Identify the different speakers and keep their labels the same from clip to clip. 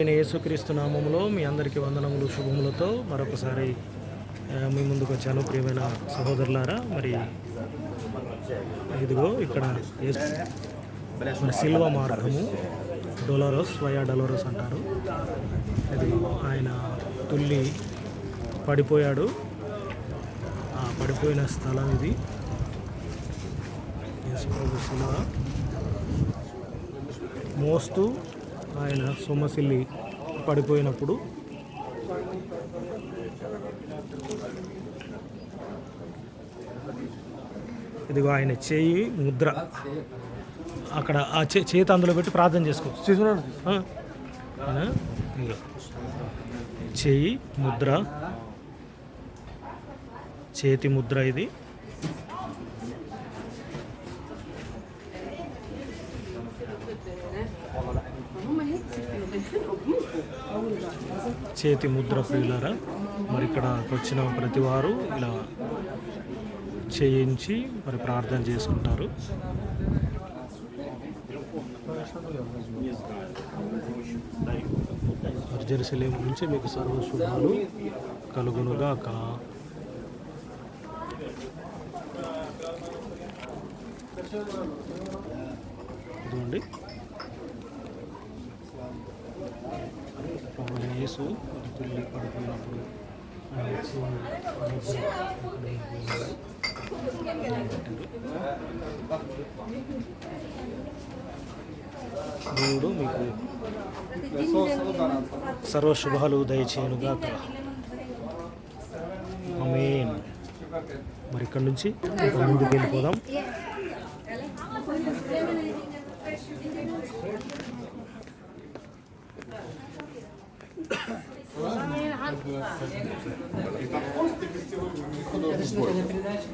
Speaker 1: నేను యేసుక్రీస్తు నామములో మీ అందరికీ వందనములు శుభములతో మరొకసారి మీ ముందుకు వచ్చాను ప్రియమైన సహోదరులారా. మరి ఇదిగో ఇక్కడ మరి సిల్వ మార్గము డొలరోస్ వయా డొలరోస్ అంటారు. ఇదిగో ఆయన తుల్లి పడిపోయాడు. ఆ పడిపోయిన స్థలం ఇది. యేసు ప్రభు మోస్తూ ఆయన సొమ్మసిల్లి పడిపోయినప్పుడు ఇదిగో ఆయన చేయి ముద్ర. అక్కడ ఆ చే చేతి అందులో పెట్టి ప్రార్థన చేసుకోవచ్చు. చేయి ముద్ర. చేతి ముద్ర ఇది. చేతి ముద్ర ప్రియులరా మరి ఇక్కడ వచ్చిన ప్రతి వారు ఇలా చేయించి మరి ప్రార్థన చేసుకుంటారు. మరి జెరూసలేం నుంచి మీకు సర్వ శుభాలు కలుగునుగాక ఇదిగోండి. ప్రభు యేసు మరి తుల్లి పడిపోయినప్పుడు దేవుడు మీకు సర్వ శుభాలు దయచేయనుగాక. అమేన్ మరి ఇక్కడ నుంచి ముందుకు వెళ్ళిపోదాం.
Speaker 2: И Я же на передаче.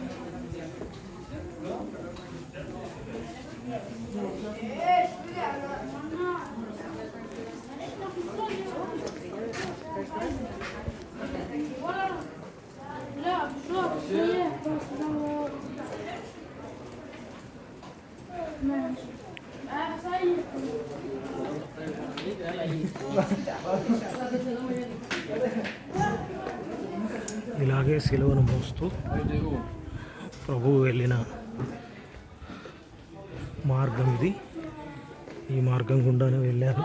Speaker 1: ఇలాగే సిలువను మోస్తూ ప్రభువు వెళ్ళిన మార్గం ఇది. ఈ మార్గం గుండానే వెళ్ళారు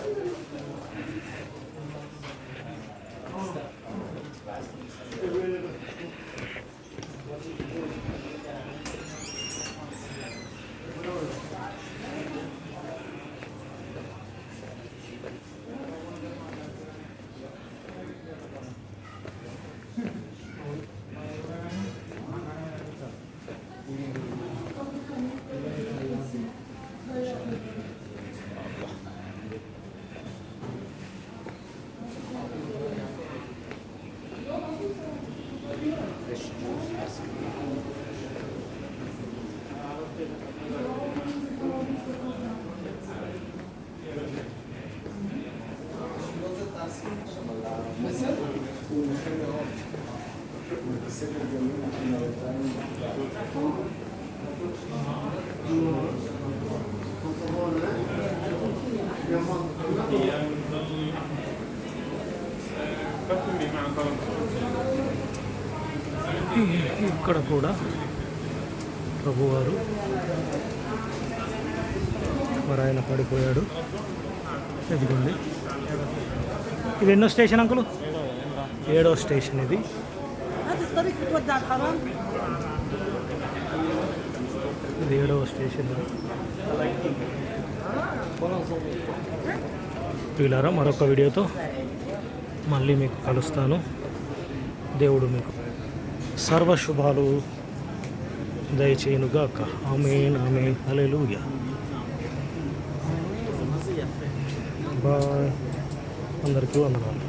Speaker 1: Thank you. ఇక్కడ కూడా ప్రభువారు మరి పడిపోయాడు. ఇదిగోండి. ఇది ఎన్నో స్టేషన్ అంకులు? ఏడో స్టేషన్ ఇది.
Speaker 3: هذا الطريق بتودع الحرام
Speaker 1: ఇది ఏడవ స్టేషన్ ఇది ప్రియులారా మరొక వీడియోతో మళ్ళీ మీకు కలుస్తాను దేవుడు మీకు సర్వశుభాలు దయచేయునుగాక ఆమెన్ ఆమెన్ హల్లెలూయా బాయ్ అందరికీ వందనాలు